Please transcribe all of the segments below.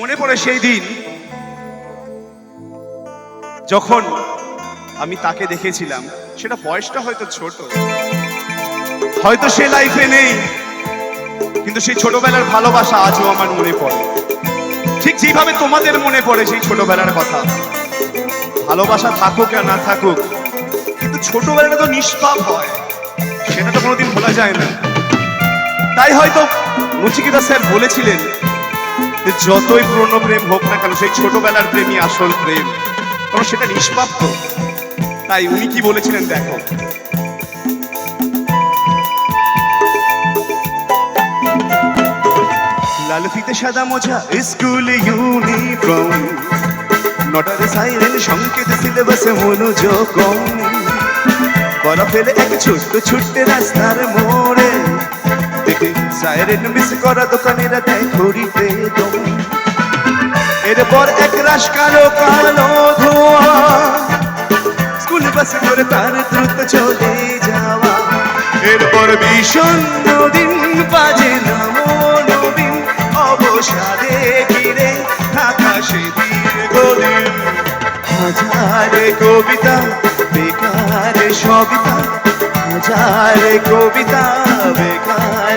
মনে পড়ে সেই দিন যখন আমি তাকে দেখেছিলাম। সেটা বয়সটা হয়তো ছোট। হয়তো সে লাইফে নেই, কিন্তু সেই ছোটবেলার ভালোবাসা আজও আমার মনে পড়ে। ঠিক যেভাবে তোমাদের মনে পড়ে সেই ছোটবেলার কথা। ভালোবাসা থাকুক আর না থাকুক, কিন্তু ছোটবেলাটা তো নিষ্পাপ হয়। সেটা তো কোনোদিন ভোলা যায় না। তাই হয়তো নচিকেতা স্যার বলেছিলেন যতই পুরনো প্রেম হোক না কেন, সেই ছোটবেলার প্রেমই আসল প্রেম। কারণ সেটা নিষ্পাপ তাই উনি কি বলেছিলেন দেখো। লাল ফিতে সাদা মোজা, স্কুল ইউনিফর্ম। নটার সাইরেন, সংকেত সিলেবাসে মনোযোগ কম। এক ছোট্ট রাস্তার মোড়ে। সাইরেন মিস করা দোকানেরা দেয় ঘড়িতে দম। এরপর এক রাশ কালো কালো ধোয়া। স্কুল বাসে করে তার দ্রুত চলে যাওয়া। এরপর ভীষণ দিন বাজে নামো নবীন অবসাদে ঘিরে থাকা সে দীর্ঘদিন হাজারে কবিতা, বেকারে সবিতা, হাজারে কবিতা, বেকারে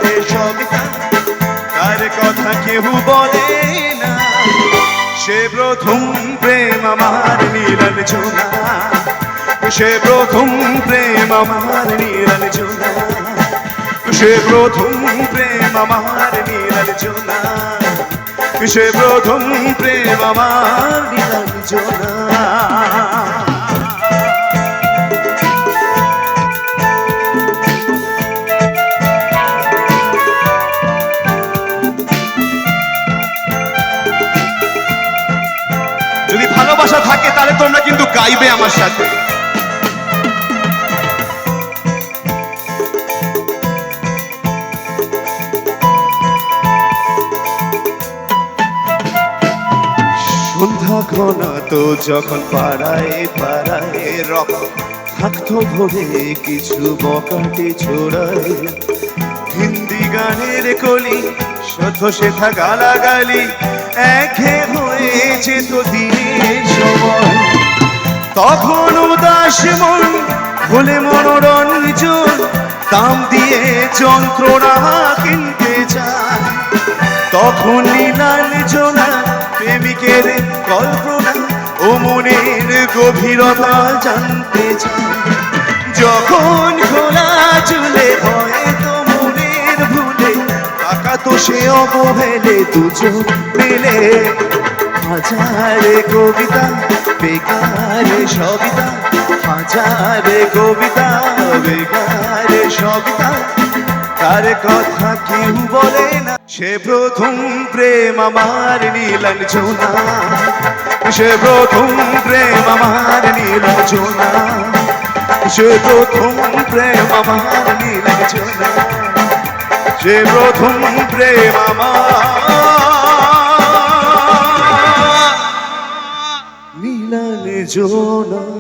তার কথা কেউ বলে না। সে প্রথম প্রেম আমার নীলাল ছোনা সে প্রথম প্রেম আমার নীলাল ছোনা সে প্রথম প্রেম আমার নীলাল ছোনা সে প্রথম প্রেম আমার নীলাল ছোনা যদি ভালোবাসা থাকে, তাহলে তোমরা কিন্তু গাইবে আমার সাথে। সন্ধ্যা তো যখন পাড়ায় পাড়ায় রক থাকতো ভরে, কিছু বকাটে ছোড়ায়। হিন্দি গানের কলি শত সেথা গালাগালি তখন উদাস মন ভুলে মনোরঞ্জন দাম দিয়ে যন্ত্রণা কিনতে চায়। তখন জোনা প্রেমিকের কল্পনা ও মনের গভীরতা জানতে চায়। টাকা তো সে অবহেলে দুজন মিলে হাজারে কবিতা, বেকারে সবিতা, হাজারে কবিতা, বেকারে সবিতা। তার কথা কেউ বলে না, সে প্রথম প্রেম আমার নীলাল ছোনা সে প্রথম প্রেম আমার নীলাল ছোনা সে প্রথম প্রেম আমার নীলাল ছোনা সে প্রথম প্রেম মামা। নীলাল জোনা।